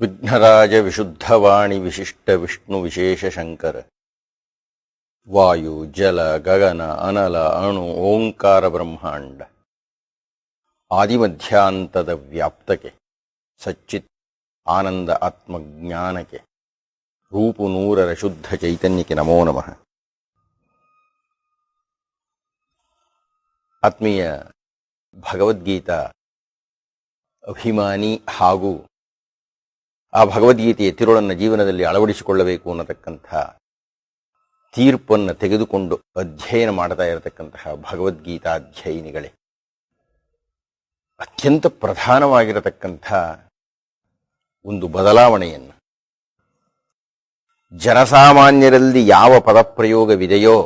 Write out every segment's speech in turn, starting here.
ವಿಘ್ನರಾಜ ವಿಶುದ್ಧವಾಣಿ ವಿಶಿಷ್ಟ ವಿಷ್ಣು ವಿಶೇಷ ಶಂಕರ ವಾಯು ಜಲ ಗಗನ ಅನಲ ಅಣು ಓಂಕಾರ ಬ್ರಹ್ಮಾಂಡ ಆದಿಮಧ್ಯಾಂತದ ವ್ಯಾಪ್ತಕ್ಕೆ ಸಚ್ಚಿತ್ ಆನಂದ ಆತ್ಮಜ್ಞಾನಕ್ಕೆ ರೂಪು ನೂರರ ಶುದ್ಧ ಚೈತನ್ಯಕ್ಕೆ ನಮೋ ನಮಃ ಆತ್ಮೀಯ ಭಗವದ್ಗೀತಾ ಅಭಿಮಾನಿ ಹಾಗೂ ಆ ಭಗವದ್ಗೀತೆಯ ತಿರುಳನ್ನು ಜೀವನದಲ್ಲಿ ಅಳವಡಿಸಿಕೊಳ್ಳಬೇಕು ಅನ್ನತಕ್ಕಂಥ ತೀರ್ಪನ್ನು ತೆಗೆದುಕೊಂಡು ಅಧ್ಯಯನ ಮಾಡ್ತಾ ಇರತಕ್ಕಂತಹ ಭಗವದ್ಗೀತಾಧ್ಯಯನಿಗಳೇ. ಅತ್ಯಂತ ಪ್ರಧಾನವಾಗಿರತಕ್ಕಂಥ ಒಂದು ಬದಲಾವಣೆಯನ್ನು. ಜನಸಾಮಾನ್ಯರಲ್ಲಿ ಯಾವ ಪದಪ್ರಯೋಗವಿದೆಯೋ,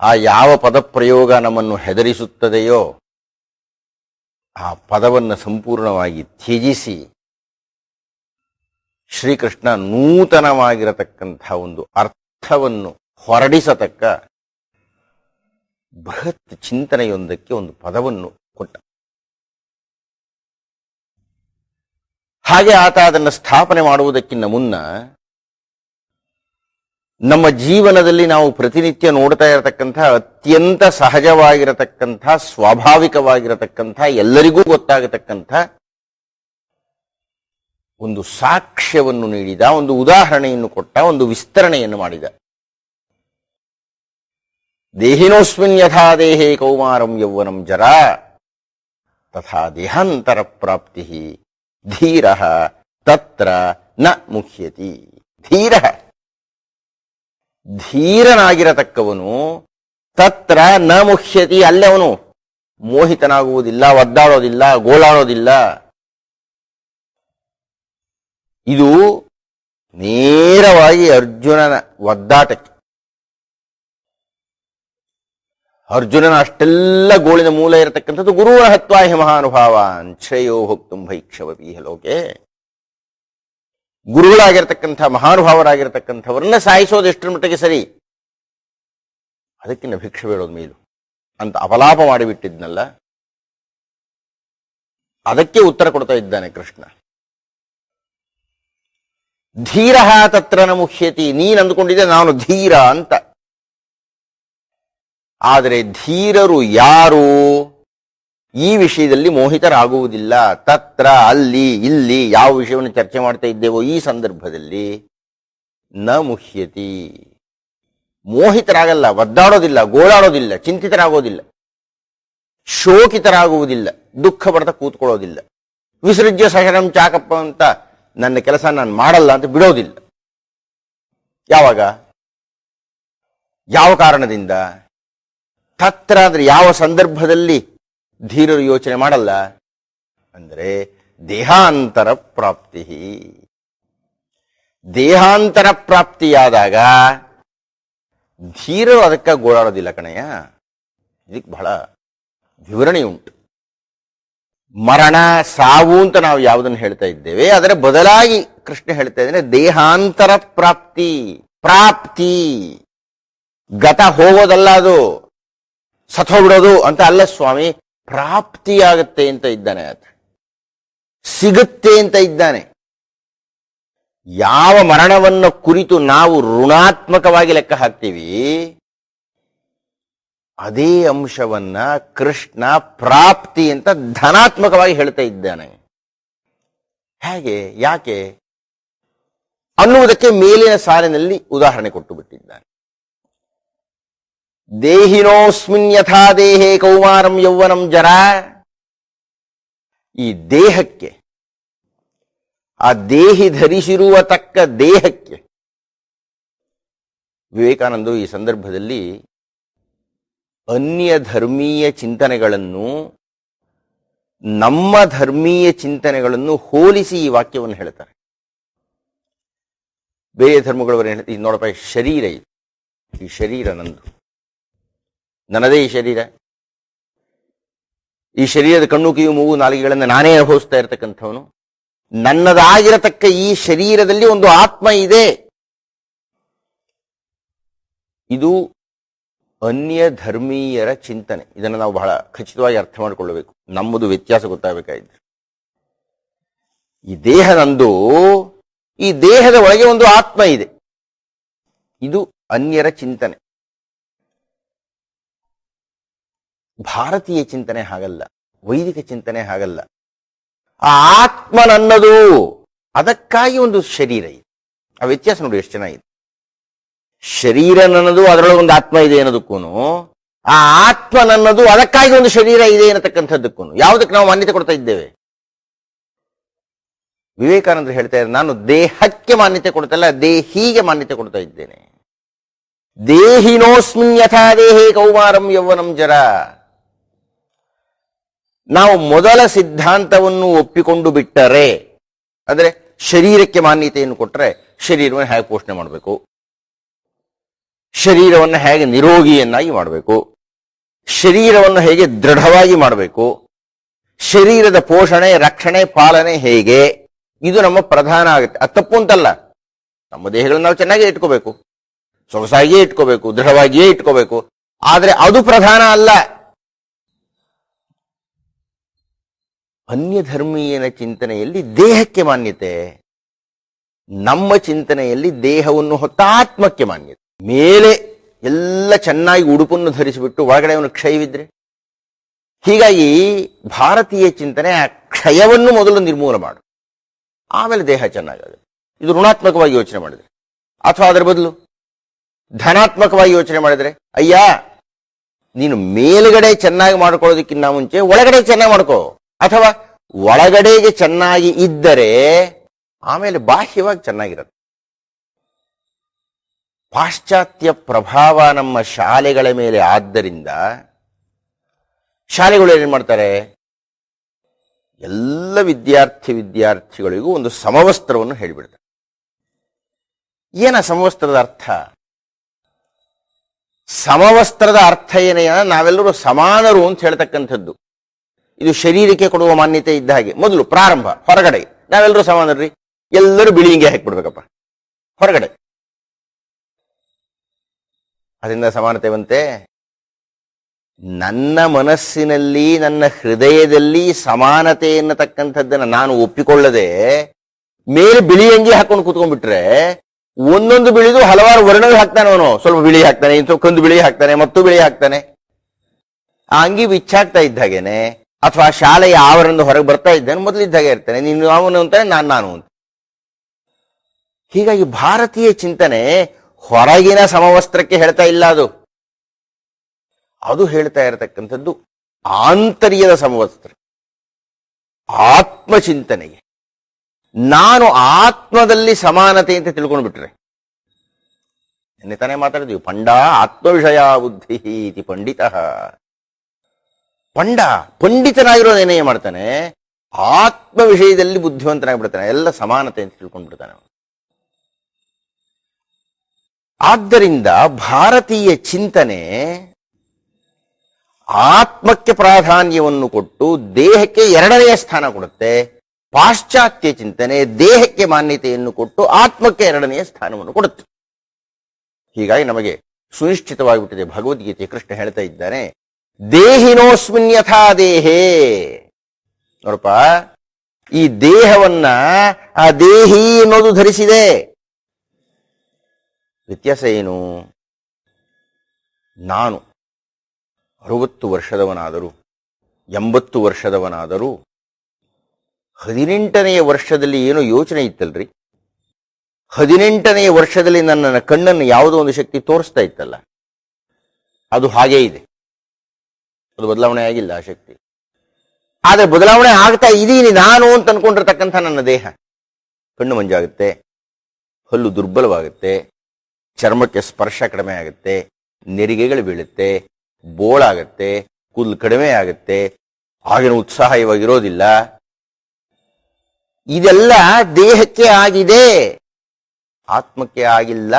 ಆ ಯಾವ ಪದಪ್ರಯೋಗ ನಮ್ಮನ್ನು ಹೆದರಿಸುತ್ತದೆಯೋ, ಆ ಪದವನ್ನು ಸಂಪೂರ್ಣವಾಗಿ ತ್ಯಜಿಸಿ ಶ್ರೀಕೃಷ್ಣ ನೂತನವಾಗಿರತಕ್ಕಂಥ ಒಂದು ಅರ್ಥವನ್ನು ಹೊರಡಿಸತಕ್ಕ ಬೃಹತ್ ಚಿಂತನೆಯೊಂದಕ್ಕೆ ಒಂದು ಪದವನ್ನು ಕೊಟ್ಟ. ಹಾಗೆ ಆತ ಅದನ್ನು ಸ್ಥಾಪನೆ ಮಾಡುವುದಕ್ಕಿಂತ ಮುನ್ನ ನಮ್ಮ ಜೀವನದಲ್ಲಿ ನಾವು ಪ್ರತಿನಿತ್ಯ ನೋಡ್ತಾ ಇರತಕ್ಕಂಥ ಅತ್ಯಂತ ಸಹಜವಾಗಿರತಕ್ಕಂಥ, ಸ್ವಾಭಾವಿಕವಾಗಿರತಕ್ಕಂಥ ಎಲ್ಲರಿಗೂ ಗೊತ್ತಾಗತಕ್ಕಂಥ ಒಂದು ಸಾಕ್ಷ್ಯವನ್ನು ನೀಡಿದ, ಒಂದು ಉದಾಹರಣೆಯನ್ನು ಕೊಟ್ಟ, ಒಂದು ವಿಸ್ತರಣೆಯನ್ನು ಮಾಡಿದ. ದೇಹಿನೋಸ್ಮಿನ್ ಯಥಾ ದೇಹೇ ಕೌಮಾರಂ ಯೌವನಂ ಜರ, ತಥಾ ದೇಹಾಂತರ ಪ್ರಾಪ್ತಿ ಧೀರ ತತ್ರ ನ ಮುಖ್ಯತಿ. ಧೀರ. ಧೀರನಾಗಿರತಕ್ಕವನು ತತ್ರ ನ ಮುಖ್ಯತಿ, ಅಲ್ಲೇ ಅವನು ಮೋಹಿತನಾಗುವುದಿಲ್ಲ, ಒದ್ದಾಡೋದಿಲ್ಲ ಗೋಳಾಡೋದಿಲ್ಲ ಇದು ನೇರವಾಗಿ ಅರ್ಜುನನ ಒದ್ದಾಟಕ್ಕೆ. ಅರ್ಜುನನ ಅಷ್ಟೆಲ್ಲ ಗೋಳಿನ ಮೂಲ ಇರತಕ್ಕಂಥದ್ದು ಗುರುವನ ಹತ್ವಾಹಿ ಮಹಾನುಭಾವ ಶ್ರೇಯೋ ಹೋಗ್ತು ಭೈಕ್ಷವೀ ಲೋಕೆ. ಗುರುಗಳಾಗಿರ್ತಕ್ಕಂಥ, ಮಹಾನುಭಾವರಾಗಿರ್ತಕ್ಕಂಥವ್ರನ್ನ ಸಾಯಿಸೋದು ಎಷ್ಟರ ಮಟ್ಟಿಗೆ ಸರಿ? ಅದಕ್ಕಿನ್ನ ಭಿಕ್ಷೆ ಬೇಡೋದು ಮೇಲು. ಅಂತ ಅಪಲಾಪ ಮಾಡಿಬಿಟ್ಟಿದ್ನಲ್ಲ. ಅದಕ್ಕೆ ಉತ್ತರ ಕೊಡ್ತಾ ಇದ್ದಾನೆ ಕೃಷ್ಣ. ಧೀರ ತತ್ರ ನ ಮುಖ್ಯತಿ ನೀನ್ ಅಂದುಕೊಂಡಿದ್ದೆ ನಾನು ಧೀರ ಅಂತ. ಆದರೆ ಧೀರರು ಯಾರು? ಈ ವಿಷಯದಲ್ಲಿ ಮೋಹಿತರಾಗುವುದಿಲ್ಲ. ತತ್ರ, ಅಲ್ಲಿ, ಇಲ್ಲಿ ಯಾವ ವಿಷಯವನ್ನು ಚರ್ಚೆ ಮಾಡ್ತಾ ಇದ್ದೇವೋ ಈ ಸಂದರ್ಭದಲ್ಲಿ ನ ಮುಹ್ಯತಿ ಮೋಹಿತರಾಗಲ್ಲ, ಒದ್ದಾಡೋದಿಲ್ಲ, ಗೋಳಾಡೋದಿಲ್ಲ, ಚಿಂತಿತರಾಗೋದಿಲ್ಲ, ಶೋಕಿತರಾಗುವುದಿಲ್ಲ, ದುಃಖ ಪಡೆದ ಕೂತ್ಕೊಳ್ಳೋದಿಲ್ಲ. ವಿಸೃಜ್ಯ ಸಹರಂ ಚಾಕಪ್ಪ ಅಂತ ನನ್ನ ಕೆಲಸ ನಾನು ಮಾಡಲ್ಲ ಅಂತ ಬಿಡೋದಿಲ್ಲ. ಯಾವಾಗ? ಯಾವ ಕಾರಣದಿಂದ? ತತ್ರ ಅಂದ್ರೆ ಯಾವ ಸಂದರ್ಭದಲ್ಲಿ ಧೀರರು ಯೋಚನೆ ಮಾಡಲ್ಲ? ಅಂದ್ರೆ ದೇಹಾಂತರ ಪ್ರಾಪ್ತಿ. ದೇಹಾಂತರ ಪ್ರಾಪ್ತಿಯಾದಾಗ ಧೀರರು ಅದಕ್ಕೆ ಗೋಳಾಡೋದಿಲ್ಲ ಕಣಯ್ಯ. ಇದಕ್ಕೆ ಬಹಳ ವಿವರಣೆ ಉಂಟು. ಮರಣ, ಸಾವು ಅಂತ ನಾವು ಯಾವುದನ್ನು ಹೇಳ್ತಾ ಇದ್ದೇವೆ ಅದರ ಬದಲಾಗಿ ಕೃಷ್ಣ ಹೇಳ್ತಾ ಇದ್ದಾನೆ, ದೇಹಾಂತರ ಪ್ರಾಪ್ತಿ ಪ್ರಾಪ್ತಿ. ಗತ ಹೋಗೋದಲ್ಲ ಅದು, ಸತ್ತೋಗ್ಬಿಡೋದು ಅಂತ ಅಲ್ಲ ಸ್ವಾಮಿ, ಪ್ರಾಪ್ತಿಯಾಗತ್ತೆ ಅಂತ ಇದ್ದಾನೆ ಆತ. ಸಿಗುತ್ತೆ ಅಂತ ಇದ್ದಾನೆ. ಯಾವ ಮರಣವನ್ನು ಕುರಿತು ನಾವು ಋಣಾತ್ಮಕವಾಗಿ ಲೆಕ್ಕ ಹಾಕ್ತೀವಿ ಅದೇ ಅಂಶವನ್ನ ಕೃಷ್ಣ ಪ್ರಾಪ್ತಿ ಅಂತ ಧನಾತ್ಮಕವಾಗಿ ಹೇಳ್ತಾ ಇದ್ದಾನೆ. ಹೇಗೆ? ಯಾಕೆ? ಅನ್ನುವುದಕ್ಕೆ ಮೇಲಿನ ಸಾಲಿನಲ್ಲಿ ಉದಾಹರಣೆ ಕೊಟ್ಟು ಬಿಟ್ಟಿದ್ದಾನೆ. ದೇಹಿನೋಸ್ಮಿನ್ ಯಥಾ ದೇಹೇ ಕೌಮಾರಂ ಯೌವನಂ ಜರ ಈ ದೇಹಕ್ಕೆ, ಆ ದೇಹಿ ಧರಿಸಿರುವ ತಕ್ಕ ದೇಹಕ್ಕೆ ವಿವೇಕಾನಂದರು ಈ ಸಂದರ್ಭದಲ್ಲಿ ಅನ್ಯ ಧರ್ಮೀಯ ಚಿಂತನೆಗಳನ್ನು, ನಮ್ಮ ಧರ್ಮೀಯ ಚಿಂತನೆಗಳನ್ನು ಹೋಲಿಸಿ ಈ ವಾಕ್ಯವನ್ನು ಹೇಳ್ತಾರೆ ಬೇರೆ ಧರ್ಮಗಳವರು ಹೇಳ್ತಾರೆ ಇದು ನೋಡಪ್ಪ ಶರೀರ ಇದು. ಈ ಶರೀರ ನಂದು. ನನ್ನದೇ ಈ ಶರೀರ. ಈ ಶರೀರದ ಕಣ್ಣು, ಕಿವಿ, ಮೂಗು, ನಾಲಿಗೆಗಳನ್ನು ನಾನೇ ಅನುಭವಿಸ್ತಾ ಇರತಕ್ಕಂಥವನು. ನನ್ನದಾಗಿರತಕ್ಕ ಈ ಶರೀರದಲ್ಲಿ ಒಂದು ಆತ್ಮ ಇದೆ. ಇದು ಅನ್ಯ ಧರ್ಮೀಯರ ಚಿಂತನೆ. ಇದನ್ನು ನಾವು ಬಹಳ ಖಚಿತವಾಗಿ ಅರ್ಥ ಮಾಡಿಕೊಳ್ಳಬೇಕು. ನಮ್ಮದು ವ್ಯತ್ಯಾಸ ಗೊತ್ತಾಗಬೇಕಾಯಿತು ಈ ದೇಹ ನಂದು ಈ ದೇಹದ ಒಳಗೆ ಒಂದು ಆತ್ಮ ಇದೆ. ಇದು ಅನ್ಯರ ಚಿಂತನೆ. ಭಾರತೀಯ ಚಿಂತನೆ ಹಾಗಲ್ಲ. ವೈದಿಕ ಚಿಂತನೆ ಹಾಗಲ್ಲ. ಆ ಆತ್ಮ ನನ್ನದು ಅದಕ್ಕಾಗಿ ಒಂದು ಶರೀರ ಇದೆ. ಆ ವ್ಯತ್ಯಾಸ ನೋಡಿ, ಎಷ್ಟು ಚೆನ್ನಾಗಿದೆ. ಶರೀರ ನನ್ನದು, ಅದರೊಳಗೆ ಒಂದು ಆತ್ಮ ಇದೆ ಅನ್ನೋದಕ್ಕೂ ಆ ಆತ್ಮ ನನ್ನದು, ಅದಕ್ಕಾಗಿ ಒಂದು ಶರೀರ ಇದೆ ಅನ್ನತಕ್ಕಂಥದ್ದಕ್ಕೂ ಯಾವುದಕ್ಕೆ ನಾವು ಮಾನ್ಯತೆ ಕೊಡ್ತಾ ಇದ್ದೇವೆ? ವಿವೇಕಾನಂದರು ಹೇಳ್ತಾ ಇದ್ದಾರೆ, ನಾನು ದೇಹಕ್ಕೆ ಮಾನ್ಯತೆ ಕೊಡ್ತಲ್ಲ ದೇಹಿಗೆ ಮಾನ್ಯತೆ ಕೊಡ್ತಾ ಇದ್ದೇನೆ. ದೇಹಿನೋಸ್ಮಿನ್ ಯಥಾ ದೇಹೇ ಕೌಮಾರಂ ಯೌವನಂ ಜರ. ನಾವು ಮೊದಲ ಸಿದ್ಧಾಂತವನ್ನು ಒಪ್ಪಿಕೊಂಡು ಬಿಟ್ಟರೆ, ಅಂದ್ರೆ ಶರೀರಕ್ಕೆ ಮಾನ್ಯತೆಯನ್ನು ಕೊಟ್ಟರೆ ಶರೀರವನ್ನು ಹೇಗೆ ಪೋಷಣೆ ಮಾಡಬೇಕು? ಶರೀರವನ್ನು ಹೇಗೆ ನಿರೋಗಿಯನ್ನಾಗಿ ಮಾಡಬೇಕು? ಶರೀರವನ್ನು ಹೇಗೆ ದೃಢವಾಗಿ ಮಾಡಬೇಕು? ಶರೀರದ ಪೋಷಣೆ, ರಕ್ಷಣೆ, ಪಾಲನೆ ಹೇಗೆ? ಇದು ನಮ್ಮ ಪ್ರಧಾನ ಆಗುತ್ತೆ. ಅದು ತಪ್ಪು ಅಂತಲ್ಲ. ನಮ್ಮ ದೇಹಗಳನ್ನು ನಾವು ಚೆನ್ನಾಗಿ ಇಟ್ಕೋಬೇಕು. ಸೊಗಸಾಗಿಯೇ ಇಟ್ಕೋಬೇಕು, ದೃಢವಾಗಿಯೇ ಇಟ್ಕೋಬೇಕು. ಆದ್ರೆ ಅದು ಪ್ರಧಾನ ಅಲ್ಲ. ಅನ್ಯ ಧರ್ಮೀಯನ ಚಿಂತನೆಯಲ್ಲಿ ದೇಹಕ್ಕೆ ಮಾನ್ಯತೆ. ನಮ್ಮ ಚಿಂತನೆಯಲ್ಲಿ ದೇಹವನ್ನು ಹೊತ್ತಾತ್ಮಕ್ಕೆ ಮಾನ್ಯತೆ. ಮೇಲೆ ಎಲ್ಲ ಚೆನ್ನಾಗಿ ಉಡುಪನ್ನು ಧರಿಸಿಬಿಟ್ಟು ಒಳಗಡೆ ಅವನು ಕ್ಷಯವಿದ್ರೆ? ಹೀಗಾಗಿ ಭಾರತೀಯ ಚಿಂತನೆ ಆ ಕ್ಷಯವನ್ನು ಮೊದಲು ನಿರ್ಮೂಲ ಮಾಡು. ಆಮೇಲೆ ದೇಹ ಚೆನ್ನಾಗಾಗುತ್ತೆ ಇದು ಋಣಾತ್ಮಕವಾಗಿ ಯೋಚನೆ ಮಾಡಿದ್ರೆ. ಅಥವಾ ಅದರ ಬದಲು? ಧನಾತ್ಮಕವಾಗಿ ಯೋಚನೆ ಮಾಡಿದ್ರೆ, ಅಯ್ಯ, ನೀನು ಮೇಲುಗಡೆ ಚೆನ್ನಾಗಿ ಮಾಡ್ಕೊಳ್ಳೋದಕ್ಕಿಂತ ಮುಂಚೆ ಒಳಗಡೆ ಚೆನ್ನಾಗಿ ಮಾಡ್ಕೋ. ಅಥವಾ ಒಳಗಡೆಗೆ ಚೆನ್ನಾಗಿ ಇದ್ದರೆ, ಆಮೇಲೆ ಬಾಹ್ಯವಾಗಿ ಚೆನ್ನಾಗಿರುತ್ತೆ. ಪಾಶ್ಚಾತ್ಯ ಪ್ರಭಾವ ನಮ್ಮ ಶಾಲೆಗಳ ಮೇಲೆ ಆದ್ದರಿಂದ ಶಾಲೆಗಳು ಏನು ಮಾಡ್ತಾರೆ? ಎಲ್ಲ ವಿದ್ಯಾರ್ಥಿ ವಿದ್ಯಾರ್ಥಿಗಳಿಗೂ ಒಂದು ಸಮವಸ್ತ್ರವನ್ನು ಹೇಳಿಬಿಡ್ತಾರೆ. ಏನ ಸಮವಸ್ತ್ರದ ಅರ್ಥ? ಸಮವಸ್ತ್ರದ ಅರ್ಥ ಏನೇ ನಾವೆಲ್ಲರೂ ಸಮಾನರು ಅಂತ ಹೇಳ್ತಕ್ಕಂಥದ್ದು. ಇದು ಶರೀರಕ್ಕೆ ಕೊಡುವ ಮಾನ್ಯತೆ ಇದ್ದ ಹಾಗೆ. ಮೊದಲು ಪ್ರಾರಂಭ, ಹೊರಗಡೆ. ನಾವೆಲ್ಲರೂ ಸಮಾನರ್ರಿ ಎಲ್ಲರೂ ಬಿಳಿ ಹಾಕ್ಬಿಡ್ಬೇಕಪ್ಪ. ಹೊರಗಡೆ. ಅದರಿಂದ ಸಮಾನತೆ ಬಂತೆ ನನ್ನ ಮನಸ್ಸಿನಲ್ಲಿ, ನನ್ನ ಹೃದಯದಲ್ಲಿ ಸಮಾನತೆ ಎನ್ನತಕ್ಕಂಥದ್ದನ್ನ ನಾನು ಒಪ್ಪಿಕೊಳ್ಳದೆ, ಮೇಲೆ ಬಿಳಿ ಅಂಗಿ ಹಾಕೊಂಡು ಕೂತ್ಕೊಂಡ್ಬಿಟ್ರೆ, ಒಂದೊಂದು ಬಿಳಿದು ಹಲವಾರು ವರ್ಣಗಳು ಹಾಕ್ತಾನೆ ಅವನು. ಸ್ವಲ್ಪ ಬಿಳಿ ಹಾಕ್ತಾನೆ ಇಂಥಕ್ಕೊಂದು ಬಿಳಿ ಹಾಕ್ತಾನೆ, ಮತ್ತು ಬಿಳಿ ಹಾಕ್ತಾನೆ. ಆ ಅಂಗಿ ಬಿಚ್ಚಾಗ್ತಾ ಇದ್ದ ಹಾಗೇನೆ, ಅಥವಾ ಶಾಲೆಯ ಆವರಣದ ಹೊರಗೆ ಬರ್ತಾ ಇದ್ದಾನೆ ಮೊದಲಿದ್ದಾಗೆ ಇರ್ತಾನೆ. ನೀನು ಅವನು ಅಂತಾನೆ ನಾನು ನಾನು ಅಂತ. ಹೀಗಾಗಿ ಭಾರತೀಯ ಚಿಂತನೆ ಹೊರಗಿನ ಸಮವಸ್ತ್ರಕ್ಕೆ ಹೇಳ್ತಾ ಇಲ್ಲ ಅದು. ಅದು ಹೇಳ್ತಾ ಇರತಕ್ಕಂಥದ್ದು ಆಂತರ್ಯದ ಸಮವಸ್ತ್ರ. ಆತ್ಮಚಿಂತನೆಗೆ. ನಾನು ಆತ್ಮದಲ್ಲಿ ಸಮಾನತೆ ಅಂತ ತಿಳ್ಕೊಂಡು ಬಿಟ್ರೆ ನಿನ್ನೆ ತಾನೇ ಮಾತಾಡಿದ್ವಿ, ಪಂಡ ಆತ್ಮವಿಷಯ ಬುದ್ಧಿ ಇತಿ ಪಂಡಿತ. ಪಂಡ ಪಂಡಿತನಾಗಿರೋ ನಿರ್ಣಯ ಮಾಡ್ತಾನೆ ಆತ್ಮ ವಿಷಯದಲ್ಲಿ ಬುದ್ಧಿವಂತನಾಗಿ ಬಿಡ್ತಾನೆ ಎಲ್ಲ ಸಮಾನತೆ ಅಂತ ತಿಳ್ಕೊಂಡ್ಬಿಡ್ತಾನೆ ಅವನು. ಆದ್ದರಿಂದ ಭಾರತೀಯ ಚಿಂತನೆ ಆತ್ಮಕ್ಕೆ ಪ್ರಾಧಾನ್ಯವನ್ನು ಕೊಟ್ಟು ದೇಹಕ್ಕೆ ಎರಡನೆಯ ಸ್ಥಾನ ಕೊಡುತ್ತೆ. ಪಾಶ್ಚಾತ್ಯ ಚಿಂತನೆ ದೇಹಕ್ಕೆ ಮಾನ್ಯತೆಯನ್ನು ಕೊಟ್ಟು ಆತ್ಮಕ್ಕೆ ಎರಡನೆಯ ಸ್ಥಾನವನ್ನು ಕೊಡುತ್ತೆ. ಹೀಗಾಗಿ ನಮಗೆ ಸುನಿಶ್ಚಿತವಾಗಿಬಿಟ್ಟಿದೆ. ಭಗವದ್ಗೀತೆ ಕೃಷ್ಣ ಹೇಳ್ತಾ ಇದ್ದಾನೆ, ದೇಹಿನೋಸ್ಮಿನ್ ಯಥಾ ದೇಹೇ. ನೋಡಪ್ಪ, ಈ ದೇಹವನ್ನ ಆ ದೇಹಿ ಅನ್ನೋದು ಧರಿಸಿದೆ. ವ್ಯತ್ಯಾಸ ಏನು? ನಾನು ಅರವತ್ತು ವರ್ಷದವನಾದರೂ, ಎಂಬತ್ತು ವರ್ಷದವನಾದರೂ, ಹದಿನೆಂಟನೆಯ ವರ್ಷದಲ್ಲಿ ಏನೋ ಯೋಚನೆ ಇತ್ತಲ್ರಿ? ಹದಿನೆಂಟನೆಯ ವರ್ಷದಲ್ಲಿ ನನ್ನ ಕಣ್ಣನ್ನು ಯಾವುದೋ ಒಂದು ಶಕ್ತಿ ತೋರಿಸ್ತಾ ಇತ್ತಲ್ಲ? ಅದು ಹಾಗೇ ಇದೆ. ಅದು ಬದಲಾವಣೆ ಆಗಿಲ್ಲ ಆ ಶಕ್ತಿ. ಆದರೆ ಬದಲಾವಣೆ ಆಗ್ತಾ ಇದ್ದೀನಿ ನಾನು ಅಂತ ಅನ್ಕೊಂಡಿರ್ತಕ್ಕಂಥ ನನ್ನ ದೇಹ. ಕಣ್ಣು ಮಂಜಾಗುತ್ತೆ, ಹಲ್ಲು ದುರ್ಬಲವಾಗುತ್ತೆ ಚರ್ಮಕ್ಕೆ ಸ್ಪರ್ಶ ಕಡಿಮೆ ಆಗುತ್ತೆ, ನೆರಿಗೆಗಳು ಬೀಳುತ್ತೆ ಬೋಳಾಗತ್ತೆ ಕೂದಲು ಕಡಿಮೆ ಆಗುತ್ತೆ, ಆಗಿನ ಉತ್ಸಾಹ ಇವಾಗಿರೋದಿಲ್ಲ ಇದೆಲ್ಲ ದೇಹಕ್ಕೆ ಆಗಿದೆ. ಆತ್ಮಕ್ಕೆ ಆಗಿಲ್ಲ.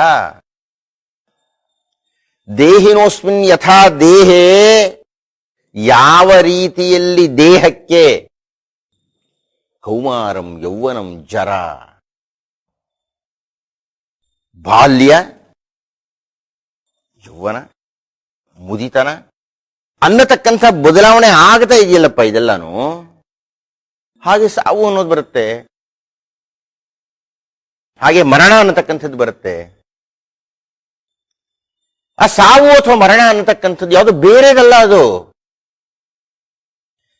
ದೇಹಿನೋಸ್ಮಿನ್ ಯಥಾ ದೇಹೇ, ಯಾವ ರೀತಿಯಲ್ಲಿ ದೇಹಕ್ಕೆ? ಕೌಮಾರಂ ಯೌವನಂ ಜರ. ಬಾಲ್ಯ ಯೌವನ, ಮುದಿತನ, ಅನ್ನತಕ್ಕಂಥ ಬದಲಾವಣೆ ಆಗ್ತಾ ಇದೆಯಲ್ಲಪ್ಪ ಇದೆಲ್ಲಾನು? ಹಾಗೆ ಸಾವು ಅನ್ನೋದು ಬರುತ್ತೆ. ಹಾಗೆ ಮರಣ ಅನ್ನತಕ್ಕಂಥದ್ದು ಬರುತ್ತೆ. ಆ ಸಾವು ಅಥವಾ ಮರಣ ಅನ್ನತಕ್ಕಂಥದ್ದು ಯಾವುದು ಬೇರೆದಲ್ಲ ಅದು.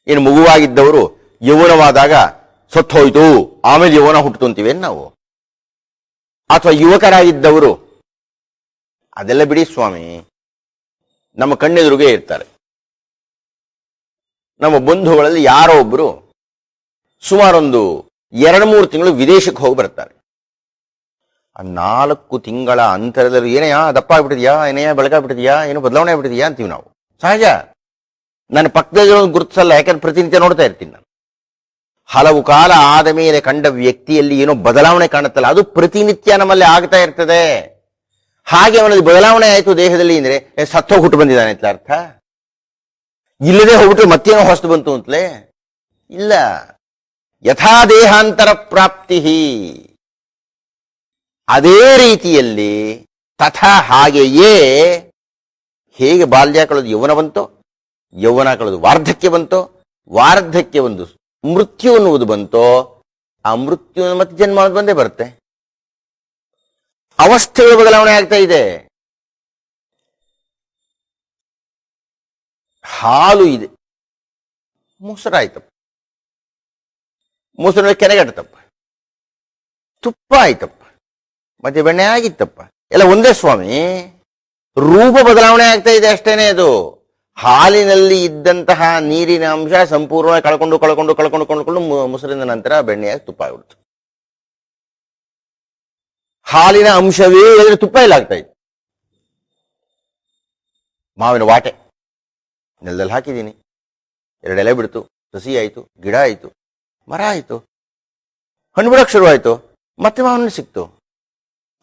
ಏನು ಮಗುವಾಗಿದ್ದವರು ಯೌವನವಾದಾಗ ಸತ್ತೋಯ್ತು, ಆಮೇಲೆ ಯೌವನ ಹುಟ್ಟಿತು ನಾವು? ಅಥವಾ ಯುವಕರಾಗಿದ್ದವರು ಅದೆಲ್ಲ ಬಿಡಿ ಸ್ವಾಮಿ. ನಮ್ಮ ಕಣ್ಣೆದುರುಗೆ ಇರ್ತಾರೆ. ನಮ್ಮ ಬಂಧುಗಳಲ್ಲಿ ಯಾರೋ ಒಬ್ಬರು ಸುಮಾರೊಂದು ಎರಡು ಮೂರು ತಿಂಗಳು ವಿದೇಶಕ್ಕೆ ಹೋಗಿ ಬರ್ತಾರೆ ಆ ನಾಲ್ಕು ತಿಂಗಳ ಅಂತರದಲ್ಲಿ ಏನಯ್ಯ ದಪ್ಪ ಆಗ್ಬಿಟ್ಟಿದ್ಯಾ? ಏನಯ್ಯ ಬೆಳಗಾಗ್ಬಿಟ್ಟಿದ್ಯಾ ಏನು ಬದಲಾವಣೆ ಆಗ್ಬಿಟ್ಟಿದ್ಯಾ? ಅಂತೀವಿ ನಾವು. ಸಹಜ. ನನ್ನ ಪಕ್ಕದಲ್ಲಿ ಗುರುತಿಸಲ್ಲ, ಯಾಕಂದ್ರೆ ಪ್ರತಿನಿತ್ಯ ನೋಡ್ತಾ ಇರ್ತೀನಿ ನಾನು. ಹಲವು ಕಾಲ ಆದ ಮೇಲೆ ಕಂಡ ವ್ಯಕ್ತಿಯಲ್ಲಿ ಏನೋ ಬದಲಾವಣೆ ಕಾಣುತ್ತಲ್ಲ, ಅದು ಪ್ರತಿನಿತ್ಯ ನಮ್ಮಲ್ಲಿ ಆಗ್ತಾ ಇರ್ತದೆ. ಹಾಗೆ ಅವನಲ್ಲಿ ಬದಲಾವಣೆ ಆಯಿತು ದೇಹದಲ್ಲಿ ಅಂದ್ರೆ ಸತ್ತೋಗ್ ಹುಟ್ಟು ಬಂದಿದ್ದಾನೆ ಅಂತ ಅರ್ಥ? ಇಲ್ಲದೆ ಹೋಗ್ಬಿಟ್ರೆ ಮತ್ತೇನೋ ಹೊಸ್ತು ಬಂತು ಅಂತಲೇ? ಇಲ್ಲ. ಯಥಾ ದೇಹಾಂತರ ಪ್ರಾಪ್ತಿ ಅದೇ ರೀತಿಯಲ್ಲಿ ತಥಾ ಹಾಗೆಯೇ ಹೇಗೆ ಬಾಲ್ಯ ಕಳೆದು ಯೌವನ ಬಂತೋ, ಯೌವನ ಕಳೆದು ವಾರ್ಧಕ್ಯ ಬಂತೋ, ವಾರ್ಧಕ್ಯ ಒಂದು ಮೃತ್ಯು ಅನ್ನುವುದು ಬಂತೋ, ಆ ಮೃತ್ಯು ಮತ್ತೆ ಜನ್ಮ ಬಂದೇ ಬರುತ್ತೆ. ಅವಸ್ಥೆಗಳ ಬದಲಾವಣೆ ಆಗ್ತಾ ಇದೆ. ಹಾಲು ಇದೆ. ಮೊಸರಾಯ್ತಪ್ಪ. ಮೊಸರು ಕೆನೆಗಟ್ಟತಪ್ಪ ತುಪ್ಪ ಆಯ್ತಪ್ಪ. ಮತ್ತೆ ಬೆಣ್ಣೆ ಆಗಿತ್ತಪ್ಪ. ಎಲ್ಲ ಒಂದೇ ಸ್ವಾಮಿ. ರೂಪ ಬದಲಾವಣೆ ಆಗ್ತಾ ಇದೆ ಅಷ್ಟೇನೆ ಅದು. ಹಾಲಿನಲ್ಲಿ ಇದ್ದಂತಹ ನೀರಿನ ಅಂಶ ಸಂಪೂರ್ಣವಾಗಿ ಕಳ್ಕೊಂಡು ಕಳ್ಕೊಂಡು ಕಳ್ಕೊಂಡು ಕಳ್ಕೊಂಡು ಮೊಸರಿನ ನಂತರ ಬೆಣ್ಣೆಯಾಗಿ ತುಪ್ಪ ಆಗ್ಬಿಡ್ತು ಹಾಲಿನ ಅಂಶವೇ ಇದ್ರೆ ತುಪ್ಪ ಇಲ್ಲ ಆಗ್ತಾ ಇತ್ತು ಮಾವಿನ ವಾಟೆ. ನೆಲದಲ್ಲಿ ಹಾಕಿದ್ದೀನಿ. ಎರಡು ಬಿಡ್ತು, ಸಸಿ ಆಯಿತು, ಗಿಡ ಆಯಿತು, ಮರ ಆಯಿತು. ಹಣ್ಣು ಬಿಡೋಕೆ ಶುರುವಾಯಿತು, ಮತ್ತೆ ಮಾವಿನ ಸಿಕ್ತು.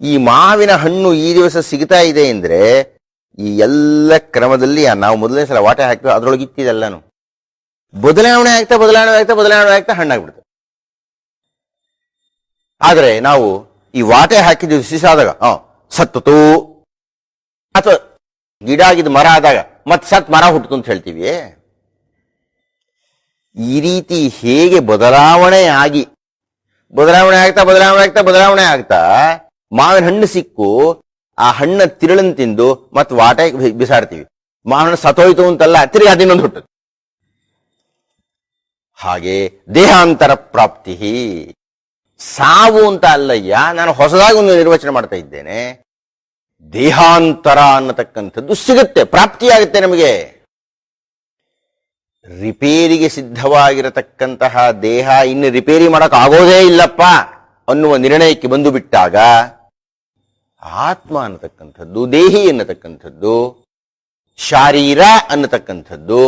ಈ ಮಾವಿನ ಹಣ್ಣು ಈ ದಿವಸ ಸಿಗ್ತಾ ಇದೆ ಅಂದ್ರೆ ಈ ಎಲ್ಲ ಕ್ರಮದಲ್ಲಿ ನಾವು ಮೊದಲನೇ ಸಲ ವಾಟೆ ಹಾಕಿದ್ವಿ ಅದ್ರೊಳಗೆ ಇತ್ತಿದೆಲ್ಲನು ಬದಲಾವಣೆ ಆಗ್ತಾ ಬದಲಾವಣೆ ಆಗ್ತಾ ಬದಲಾವಣೆ ಆಗ್ತಾ ಹಣ್ಣಾಗ್ಬಿಡ್ತು. ಆದರೆ ನಾವು ಈ ವಾಟೆ ಹಾಕಿದ್ದು ಸಿಸಾದಾಗ, ಹ ಸತ್ತತು ಅಥವಾ ಗಿಡ ಆಗಿದ್ದು ಮರ ಆದಾಗ, ಮತ್ತೆ ಸತ್ ಮರ ಹುಟ್ಟಿತು ಅಂತ ಹೇಳ್ತೀವಿ. ಈ ರೀತಿ ಹೇಗೆ ಬದಲಾವಣೆ ಆಗಿ, ಬದಲಾವಣೆ ಆಗ್ತಾ ಬದಲಾವಣೆ ಆಗ್ತಾ ಬದಲಾವಣೆ ಆಗ್ತಾ, ಮಾವಿನ ಹಣ್ಣು ಸಿಕ್ಕು, ಆ ಹಣ್ಣ ತಿರುಳನ್ ತಿಂದು, ಮತ್ತೆ ವಾಟೆ ಬಿಸಾಡ್ತೀವಿ. ಮಾವಿನ ಸತೋಯ್ತು ಅಂತಲ್ಲ, ತಿರುಗಿ ಅದಿನ್ನೊಂದು ಹುಟ್ಟುತ್ತೆ. ಹಾಗೆ ದೇಹಾಂತರ ಪ್ರಾಪ್ತಿ. ಸಾವು ಅಂತ ಅಲ್ಲಯ್ಯ, ನಾನು ಹೊಸದಾಗಿ ಒಂದು ನಿರ್ವಚನ ಮಾಡ್ತಾ ಇದ್ದೇನೆ. ದೇಹಾಂತರ ಅನ್ನತಕ್ಕಂಥದ್ದು ಸಿಗುತ್ತೆ, ಪ್ರಾಪ್ತಿಯಾಗುತ್ತೆ ನಮಗೆ. ರಿಪೇರಿಗೆ ಸಿದ್ಧವಾಗಿರತಕ್ಕಂತಹ ದೇಹ ಇನ್ನು ರಿಪೇರಿ ಮಾಡಕ್ ಆಗೋದೇ ಇಲ್ಲಪ್ಪ ಅನ್ನುವ ನಿರ್ಣಯಕ್ಕೆ ಬಂದು ಬಿಟ್ಟಾಗ ಆತ್ಮ ಅನ್ನತಕ್ಕಂಥದ್ದು, ದೇಹಿ ಅನ್ನತಕ್ಕಂಥದ್ದು, ಶಾರೀರ ಅನ್ನತಕ್ಕಂಥದ್ದು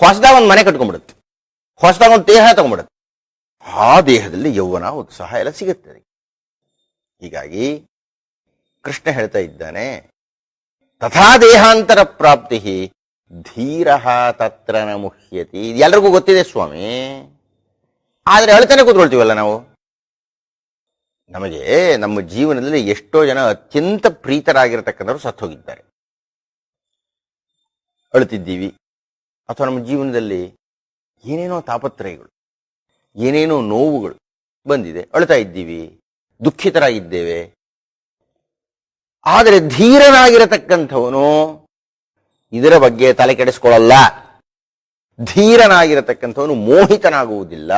ಹೊಸದಾಗ ಒಂದು ಮನೆ ಕಟ್ಕೊಂಡ್ಬಿಡುತ್ತೆ. ಹೊಸದಾಗ ಒಂದು ದೇಹ ತಗೊಂಡ್ಬಿಡುತ್ತೆ. ಆ ದೇಹದಲ್ಲಿ ಯೌವನ ಉತ್ಸಾಹ ಎಲ್ಲ ಸಿಗುತ್ತೆ ಅದಕ್ಕೆ. ಹೀಗಾಗಿ ಕೃಷ್ಣ ಹೇಳ್ತಾ ಇದ್ದಾನೆ, ತಥಾ ದೇಹಾಂತರ ಪ್ರಾಪ್ತಿ, ಧೀರ ತತ್ರ ನ ಮುಹ್ಯತಿ. ಇದು ಎಲ್ರಿಗೂ ಗೊತ್ತಿದೆ ಸ್ವಾಮಿ. ಆದ್ರೆ ಅಳ್ತಾನೆ ಕೂತ್ಕೊಳ್ತೀವಲ್ಲ ನಾವು? ನಮಗೆ ನಮ್ಮ ಜೀವನದಲ್ಲಿ ಎಷ್ಟೋ ಜನ ಅತ್ಯಂತ ಪ್ರೀತರಾಗಿರತಕ್ಕಂಥವ್ರು ಸತ್ತು ಹೋಗಿದ್ದಾರೆ. ಅಳುತ್ತಿದ್ದೀವಿ ಅಥವಾ ನಮ್ಮ ಜೀವನದಲ್ಲಿ ಏನೇನೋ ತಾಪತ್ರಯಗಳು. ಏನೇನೋ ನೋವುಗಳು ಬಂದಿದೆ, ಅಳ್ತಾ ಇದ್ದೀವಿ, ದುಃಖಿತರಾಗಿದ್ದೇವೆ. ಆದರೆ ಧೀರನಾಗಿರತಕ್ಕಂಥವನು ಇದರ ಬಗ್ಗೆ ತಲೆ ಕೆಡಿಸ್ಕೊಳ್ಳಲ್ಲ. ಧೀರನಾಗಿರತಕ್ಕಂಥವನು ಮೋಹಿತನಾಗುವುದಿಲ್ಲ.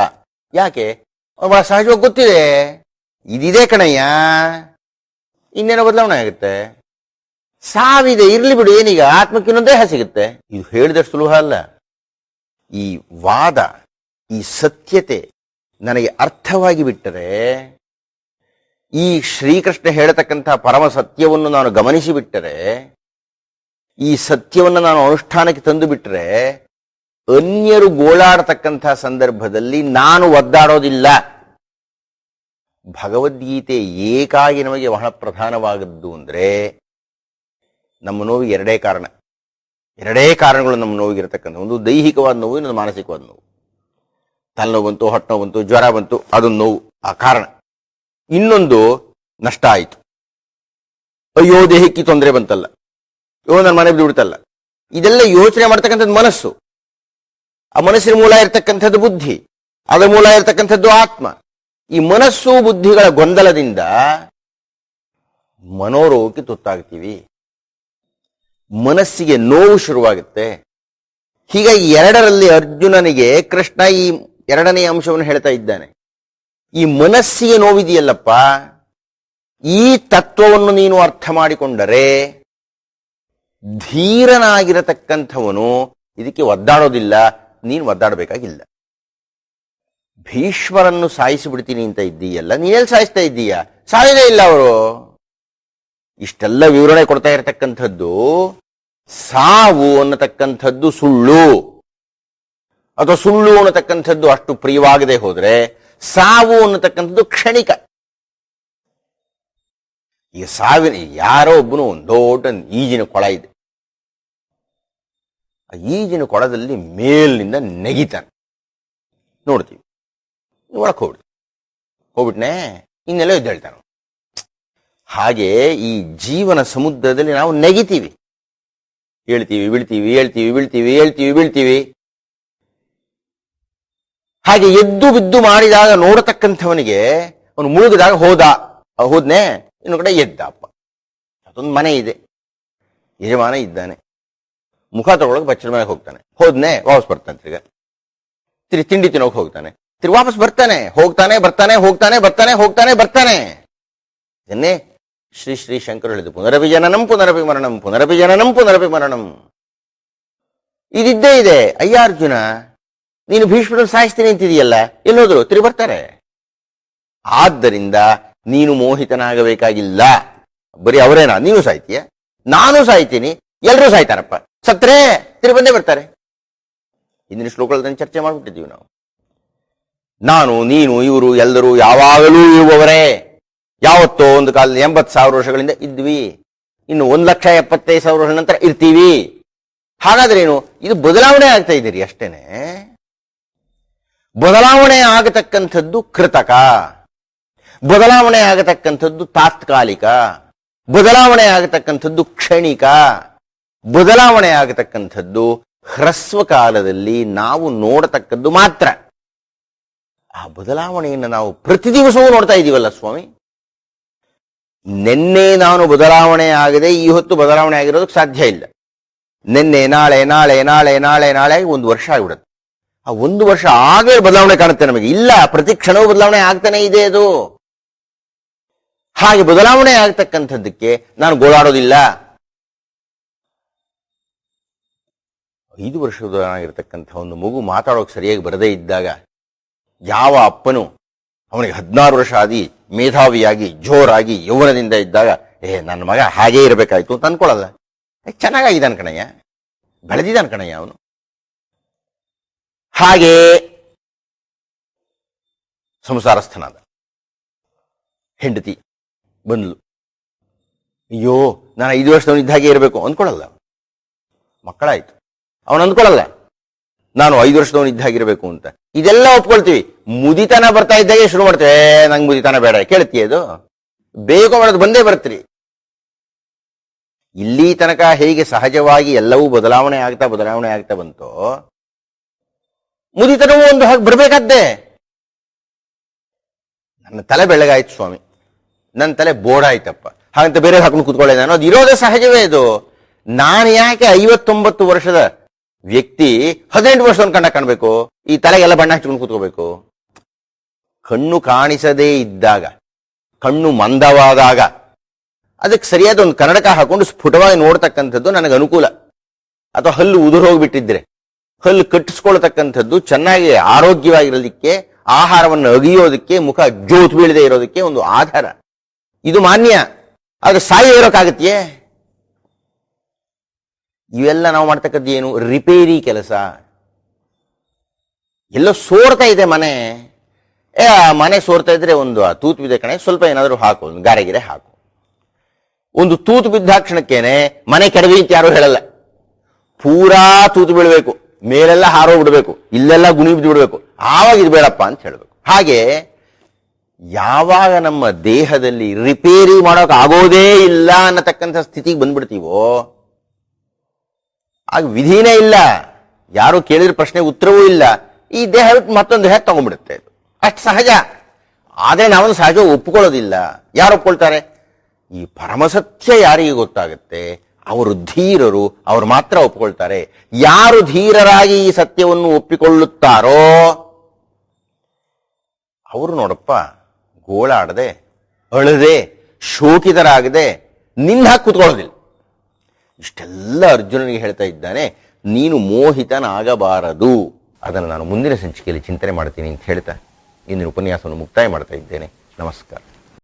ಯಾಕೆ? ಅವಳ ಸಹಜವಾಗಿ ಗೊತ್ತಿದೆ. ಇದಿದೆ ಕಣಯ್ಯ. ಇನ್ನೇನೋ ಬದಲಾವಣೆ ಆಗುತ್ತೆ. ಸಾವಿದೆ ಇರ್ಲಿ ಬಿಡು, ಏನೀಗ ಆತ್ಮಕ್ಕೆ ಸಿಗುತ್ತೆ ಇದು ಹೇಳಿದಷ್ಟು ಸುಲಭ ಅಲ್ಲ. ಈ ವಾದ ಈ ಸತ್ಯತೆ ನನಗೆ ಅರ್ಥವಾಗಿ ಬಿಟ್ಟರೆ ಈ ಶ್ರೀಕೃಷ್ಣ ಹೇಳತಕ್ಕಂತಹ ಪರಮ ಸತ್ಯವನ್ನು ನಾನು ಗಮನಿಸಿ ಬಿಟ್ಟರೆ, ಈ ಸತ್ಯವನ್ನು ನಾನು ಅನುಷ್ಠಾನಕ್ಕೆ ತಂದು ಬಿಟ್ಟರೆ ಅನ್ಯರು ಗೋಳಾಡತಕ್ಕಂತಹ ಸಂದರ್ಭದಲ್ಲಿ ನಾನು ಒದ್ದಾಡೋದಿಲ್ಲ. ಭಗವದ್ಗೀತೆ ಏಕಾಗಿ ನಮಗೆ ಬಹಳ ಪ್ರಧಾನವಾಗದ್ದು ಅಂದ್ರೆ ನಮ್ಮ ನೋವಿಗೆ ಎರಡೇ ಕಾರಣ. ಎರಡೇ ಕಾರಣಗಳು ನಮ್ಮ ನೋವಿಗಿರತಕ್ಕಂಥ ಒಂದು ದೈಹಿಕವಾದ ನೋವು, ಇನ್ನೊಂದು ಮಾನಸಿಕವಾದ ನೋವು. ತಲೆನೋವು ಬಂತು, ಹೊಟ್ಟೆ ಬಂತು, ಜ್ವರ ಬಂತು ಅದೊಂದು ನೋವು, ಆ ಕಾರಣ. ಇನ್ನೊಂದು ನಷ್ಟ ಆಯಿತು. ಅಯ್ಯೋ, ದೇಹಕ್ಕೆ ತೊಂದರೆ ಬಂತಲ್ಲ. ಅಯ್ಯೋ ನನ್ನ ಮನೆ ಬಿಡ್ತಲ್ಲ. ಇದೆಲ್ಲ ಯೋಚನೆ ಮಾಡ್ತಕ್ಕಂಥದ್ದು ಮನಸ್ಸು. ಆ ಮನಸ್ಸಿನ ಮೂಲ ಇರತಕ್ಕಂಥದ್ದು ಬುದ್ಧಿ. ಅದರ ಮೂಲ ಇರತಕ್ಕಂಥದ್ದು ಆತ್ಮ. ಈ ಮನಸ್ಸು ಬುದ್ಧಿಗಳ ಗೊಂದಲದಿಂದ ಮನೋರೋಗಕ್ಕೆ ತುತ್ತಾಗ್ತೀವಿ. ಮನಸ್ಸಿಗೆ ನೋವು ಶುರುವಾಗುತ್ತೆ. ಹೀಗಾಗಿ ಎರಡರಲ್ಲಿ ಅರ್ಜುನನಿಗೆ ಕೃಷ್ಣ ಈ ಎರಡನೇ ಅಂಶವನ್ನು ಹೇಳ್ತಾ ಇದ್ದಾನೆ. ಈ ಮನಸ್ಸಿಗೆ ನೋವಿದೆಯಲ್ಲಪ್ಪ, ಈ ತತ್ವವನ್ನು ನೀನು ಅರ್ಥ ಮಾಡಿಕೊಂಡರೆ ಧೀರನಾಗಿರತಕ್ಕಂಥವನು ಇದಕ್ಕೆ ಒದ್ದಾಡೋದಿಲ್ಲ, ನೀನು ಒದ್ದಾಡಬೇಕಾಗಿಲ್ಲ. ಭೀಷ್ಮರನ್ನು ಸಾಯಿಸಿಬಿಡ್ತೀನಿ ಅಂತ ಇದ್ದೀಯಲ್ಲ, ನೀನೆಲ್ಲಿ ಸಾಯಿಸ್ತಾ ಇದ್ದೀಯಾ? ಸಾಯದೇ ಇಲ್ಲ ಅವರು. ಇಷ್ಟೆಲ್ಲ ವಿವರಣೆ ಕೊಡ್ತಾ ಇರತಕ್ಕಂಥದ್ದು ಸಾವು ಅನ್ನತಕ್ಕಂಥದ್ದು ಸುಳ್ಳು. ಅಥವಾ ಸುಳ್ಳು ಅನ್ನತಕ್ಕಂಥದ್ದು ಅಷ್ಟು ಪ್ರಿಯವಾಗದೆ ಹೋದ್ರೆ ಸಾವು ಅನ್ನತಕ್ಕಂಥದ್ದು ಕ್ಷಣಿಕ. ಈ ಸಾವಿನ ಯಾರೋ ಒಬ್ಬನು ದೊಡ್ಡ ಈಜಿನ ಕೊಳ ಇದೆ. ಆ ಈಜಿನ ಕೊಳದಲ್ಲಿ ಮೇಲಿನಿಂದ ನೆಗಿತಾನೆ. ನೋಡ್ತೀವಿ. ಒಳಕ್ಕೆ ಹೋಗ್ಬಿಡ್ತೀವಿ ಹೋಗ್ಬಿಟ್ನೆ, ಇನ್ನೆಲ್ಲ ಎದ್ದೇಳ್ತಾನೆ ಹಾಗೆ ಈ ಜೀವನ ಸಮುದ್ರದಲ್ಲಿ ನಾವು ನೆಗಿತೀವಿ. ಹೇಳ್ತೀವಿ, ಬೀಳ್ತೀವಿ ಹೇಳ್ತೀವಿ ಬೀಳ್ತೀವಿ ಹೇಳ್ತೀವಿ, ಬೀಳ್ತೀವಿ. ಹಾಗೆ ಎದ್ದು ಬಿದ್ದು ಮಾಡಿದಾಗ ನೋಡತಕ್ಕಂಥವನಿಗೆ ಅವನು ಮುಳುಗಿದಾಗ ಹೋದ. ಹೋದ್ನೆ ಇನ್ನು ಕಡೆ ಎದ್ದ ಅಪ್ಪ. ಅದೊಂದು ಮನೆ ಇದೆ. ಯಜಮಾನ ಇದ್ದಾನೆ. ಮುಖ ತಗೊಳಕ್ ಬಚ್ಚಲ ಮನೆಗೆ ಹೋಗ್ತಾನೆ. ಹೋದ್ನೆ ವಾಪಸ್ ಬರ್ತಾನೆ ತಿರ್ಗ. ತಿರು ತಿಂಡಿ ತಿನ್ನೋಕ್ ಹೋಗ್ತಾನೆ. ತಿರ್ಗಿ ವಾಪಸ್ ಬರ್ತಾನೆ. ಹೋಗ್ತಾನೆ ಬರ್ತಾನೆ ಹೋಗ್ತಾನೆ ಬರ್ತಾನೆ ಹೋಗ್ತಾನೆ, ಬರ್ತಾನೆ. ಇದನ್ನೇ ಶ್ರೀ ಶ್ರೀ ಶಂಕರ್ ಪುನರಭಿಜನನಂ ಮರಣಂ ಪುನರಪಿ ಜನನಂ ಪುನರಪಿ ಮರಣಂ ಇದಿದ್ದೇ ಇದೆ. ಅಯ್ಯ ಅರ್ಜುನ ನೀನು ಭೀಷ್ಮರ ಸಾಯಿಸ್ತೀನಿ ಅಂತಿದೆಯಲ್ಲ? ಎಲ್ಲೋದ್ರು ತಿರು ಬರ್ತಾರೆ. ಆದ್ದರಿಂದ ನೀನು ಮೋಹಿತನಾಗಬೇಕಾಗಿಲ್ಲ. ಬರೀ ಅವರೇನಾ? ನೀನು ಸಾಯ್ತೀಯ? ನಾನು ಸಾಯ್ತೀನಿ. ಎಲ್ಲರೂ ಸಾಯ್ತಾರಪ್ಪ. ಸತ್ರೆ ತಿರು ಬಂದೇ ಬರ್ತಾರೆ. ಇಂದಿನ ಶ್ಲೋಕಗಳನ್ನು ಚರ್ಚೆ ಮಾಡಿಬಿಟ್ಟಿದ್ದೀವಿ ನಾವು. ನಾನು, ನೀನು, ಇವರು, ಎಲ್ಲರೂ ಯಾವಾಗಲೂ ಇರುವವರೇ. ಯಾವತ್ತೋ ಒಂದು ಕಾಲ ಎಂಬತ್ತು ಸಾವಿರ ವರ್ಷಗಳಿಂದ ಇದ್ವಿ. ಇನ್ನು ಒಂದು ಲಕ್ಷ ಎಪ್ಪತ್ತೈದು ಸಾವಿರ ವರ್ಷ ನಂತರ ಇರ್ತೀವಿ. ಹಾಗಾದ್ರೆ ಏನು? ಇದು ಬದಲಾವಣೆ ಆಗ್ತಾ ಇದ್ದೀರಿ ಅಷ್ಟೇನೆ. ಬದಲಾವಣೆ ಆಗತಕ್ಕಂಥದ್ದು ಕೃತಕ ಬದಲಾವಣೆ ಆಗತಕ್ಕಂಥದ್ದು ತಾತ್ಕಾಲಿಕ ಬದಲಾವಣೆ ಆಗತಕ್ಕಂಥದ್ದು ಕ್ಷಣಿಕ ಬದಲಾವಣೆ ಆಗತಕ್ಕಂಥದ್ದು ಹ್ರಸ್ವ ಕಾಲದಲ್ಲಿ ನಾವು ನೋಡತಕ್ಕದ್ದು ಮಾತ್ರ ಆ ಬದಲಾವಣೆಯನ್ನು ನಾವು ಪ್ರತಿ ದಿವಸವೂ ನೋಡ್ತಾ ಇದ್ದೀವಲ್ಲ ಸ್ವಾಮಿ ನಿನ್ನೆ ನಾನು ಬದಲಾವಣೆ ಆಗದೆ ಈ ಹೊತ್ತು ಬದಲಾವಣೆ ಆಗಿರೋದಕ್ಕೆ ಸಾಧ್ಯ ಇಲ್ಲ ನಿನ್ನೆ ನಾಳೆ ನಾಳೆ ನಾಳೆ ನಾಳೆ ನಾಳೆ ಒಂದು ವರ್ಷ ಆಗಿಬಿಡುತ್ತೆ ಆ ಒಂದು ವರ್ಷ ಆಗಲೇ ಬದಲಾವಣೆ ಕಾಣುತ್ತೆ ನಮಗೆ. ಇಲ್ಲ, ಪ್ರತಿ ಕ್ಷಣವೂ ಬದಲಾವಣೆ ಆಗ್ತಾನೆ ಇದೆ ಅದು. ಹಾಗೆ ಬದಲಾವಣೆ ಆಗ್ತಕ್ಕಂಥದ್ದಕ್ಕೆ ನಾನು ಗೋಳಾಡೋದಿಲ್ಲ. ಐದು ವರ್ಷದವನಾಗಿರ್ತಕ್ಕಂಥ ಒಂದು ಮಗು ಮಾತಾಡೋಕೆ ಸರಿಯಾಗಿ ಬರದೇ ಇದ್ದಾಗ ಯಾವ ಅಪ್ಪನು ಅವನಿಗೆ ಹದಿನಾರು ವರ್ಷ ಆದಿ ಮೇಧಾವಿಯಾಗಿ, ಜೋರಾಗಿ, ಯೌವನದಿಂದ ಇದ್ದಾಗ, ಏ, ನನ್ನ ಮಗ ಹಾಗೇ ಇರಬೇಕಾಯ್ತು ಅಂತ ಅನ್ಕೊಳ್ಳಲ್ಲ. ಚೆನ್ನಾಗಾಗಿದ್ದಾನೆ ಕಣಯ್ಯ. ಬೆಳೆದಿದ್ದಾನೆ ಕಣಯ್ಯ ಅವನು. ಹಾಗೆ ಸಂಸಾರಸ್ಥನಾದ ಹೆಂಡತಿ ಬಂದ್ಲು. ಅಯ್ಯೋ ನಾನು ಐದು ವರ್ಷದವನಿದ್ದ ಹಾಗೆ ಇರಬೇಕು ಅಂದ್ಕೊಳ್ಳಲ್ಲ ಮಕ್ಕಳಾಯ್ತು. ಅವನು ಅಂದ್ಕೊಳ್ಳಲ್ಲ ನಾನು ಐದು ವರ್ಷದವನು ಇದ್ದ ಹಾಗಿರ್ಬೇಕು ಅಂತ. ಇದೆಲ್ಲ ಒಪ್ಕೊಳ್ತೀವಿ. ಮುದಿತನ ಬರ್ತಾ ಇದ್ದಾಗೆ ಶುರು ಮಾಡ್ತೇವೆ. "ಏ, ನಂಗೆ ಮುದಿತನ ಬೇಡ ಕೇಳ್ತೀಯ ಅದು ಬೇಗ ಮಾಡೋದು ಬಂದೇ ಬರ್ತೀರಿ. ಇಲ್ಲಿ ತನಕ ಹೇಗೆ ಸಹಜವಾಗಿ ಎಲ್ಲವೂ ಬದಲಾವಣೆ ಆಗ್ತಾ ಬದಲಾವಣೆ ಆಗ್ತಾ ಬಂತೋ ಮುದಿತನವೂ ಒಂದು ಹಾಗೆ ಬರ್ಬೇಕಾದ್ದೆ ನನ್ನ ತಲೆ ಬೆಳಗಾಯ್ತು ಸ್ವಾಮಿ. ನನ್ನ ತಲೆ ಬೋಡಾಯ್ತಪ್ಪ. ಹಾಗಂತ ಬೇರೆ ಹಾಕೊಂಡು ಕೂತ್ಕೊಳ್ಳೆ ನಾನು. ಅದು ಇರೋದೇ ಸಹಜವೇ ಇದು. ನಾನು ಯಾಕೆ ಐವತ್ತೊಂಬತ್ತು ವರ್ಷದ ವ್ಯಕ್ತಿ ಹದಿನೆಂಟು ವರ್ಷದ ಕಂಡ ಕಾಣಬೇಕು? ಈ ತಲೆಗೆಲ್ಲ ಬಣ್ಣ ಹಚ್ಕೊಂಡು ಕೂತ್ಕೋಬೇಕು? ಕಣ್ಣು ಕಾಣಿಸದೇ ಇದ್ದಾಗ, ಕಣ್ಣು ಮಂದವಾದಾಗ, ಅದಕ್ಕೆ ಸರಿಯಾದ ಒಂದು ಕನ್ನಡಕ ಹಾಕೊಂಡು ಸ್ಫುಟವಾಗಿ ನೋಡ್ತಕ್ಕಂಥದ್ದು ನನಗೆ ಅನುಕೂಲ. ಅಥವಾ ಹಲ್ಲು ಉದುರು ಹೋಗ್ಬಿಟ್ಟಿದ್ರೆ. ಹಲ್ಲು ಕಟ್ಟಿಸ್ಕೊಳ್ತಕ್ಕಂಥದ್ದು ಚೆನ್ನಾಗಿ ಆರೋಗ್ಯವಾಗಿರೋದಕ್ಕೆ ಆಹಾರವನ್ನು ಅಗಿಯೋದಕ್ಕೆ, ಮುಖ ಜೋತ್ ಬೀಳದೆ ಇರೋದಕ್ಕೆ ಒಂದು ಆಧಾರ. ಇದು ಮಾನ್ಯ. ಆದ್ರೆ ಸಾಯಿ ಇರೋಕ್ಕಾಗತ್ತೆಯೇ ಇವೆಲ್ಲ ನಾವು ಮಾಡ್ತಕ್ಕದ್ದು ಏನು? ರಿಪೇರಿ ಕೆಲಸ. ಎಲ್ಲೋ ಸೋರ್ತಾ ಇದೆ ಮನೆ. ಏ ಮನೆ ಸೋರ್ತಾ ಇದ್ರೆ ಒಂದು ತೂತು ಬಿದ್ದ ಕಣೆ, ಸ್ವಲ್ಪ ಏನಾದರೂ ಹಾಕು, ಒಂದು ಗಾರೆಗಿರೆ ಹಾಕು. ಒಂದು ತೂತು ಬಿದ್ದಾಕ್ಷಣಕ್ಕೇನೆ ಮನೆ ಕೆಡವಿ ಅಂತ ಯಾರು ಹೇಳಲ್ಲ. ಪೂರಾ ತೂತು ಬೀಳ್ಬೇಕು. ಮೇಲೆಲ್ಲ ಹಾರೋ ಬಿಡಬೇಕು, ಇಲ್ಲೆಲ್ಲ ಗುಣಿ ಬಿದ್ದು ಬಿಡಬೇಕು. ಆವಾಗ ಇದು ಬೇಡಪ್ಪ ಅಂತ ಹೇಳಬೇಕು. ಹಾಗೆ ಯಾವಾಗ ನಮ್ಮ ದೇಹದಲ್ಲಿ ರಿಪೇರಿ ಮಾಡೋಕೆ ಆಗೋದೇ ಇಲ್ಲ ಅನ್ನತಕ್ಕಂಥ ಸ್ಥಿತಿಗೆ ಬಂದ್ಬಿಡ್ತೀವೋ, ಆಗ ವಿಧಿನೇ ಇಲ್ಲ. ಯಾರು ಕೇಳಿದ್ರೆ ಪ್ರಶ್ನೆ ಉತ್ತರವೂ ಇಲ್ಲ. ಈ ದೇಹ ಮತ್ತೊಂದು ದೇಹ ತಗೊಂಡ್ಬಿಡುತ್ತೆ ಅಷ್ಟು ಸಹಜ. ಆದರೆ ನಾವು ಸಹಜ ಒಪ್ಕೊಳ್ಳೋದಿಲ್ಲ. ಯಾರು ಒಪ್ಕೊಳ್ತಾರೆ? ಈ ಪರಮಸತ್ಯ ಯಾರಿಗೆ ಗೊತ್ತಾಗುತ್ತೆ? ಅವರು ಧೀರರು, ಅವರು ಮಾತ್ರ ಒಪ್ಪಿಕೊಳ್ತಾರೆ ಯಾರು ಧೀರರಾಗಿ ಈ ಸತ್ಯವನ್ನು ಒಪ್ಪಿಕೊಳ್ಳುತ್ತಾರೋ? ಅವರು ನೋಡಪ್ಪ, ಗೋಳಾಡದೆ, ಅಳದೆ, ಶೋಕಿತರಾಗದೆ ನಿನ್ನ ಕೂತ್ಕೊಳ್ಳೋದಿಲ್ಲ. ಇಷ್ಟೆಲ್ಲ ಅರ್ಜುನನಿಗೆ ಹೇಳ್ತಾ ಇದ್ದಾನೆ, ನೀನು ಮೋಹಿತನಾಗಬಾರದು. ಅದನ್ನು ನಾನು ಮುಂದಿನ ಸಂಚಿಕೆಯಲ್ಲಿ ಚಿಂತನೆ ಮಾಡ್ತೀನಿ ಅಂತ ಹೇಳ್ತಾ, ಇಂದಿನ ಉಪನ್ಯಾಸವನ್ನು ಮುಕ್ತಾಯ ಮಾಡ್ತಾ ಇದ್ದೇನೆ. ನಮಸ್ಕಾರ.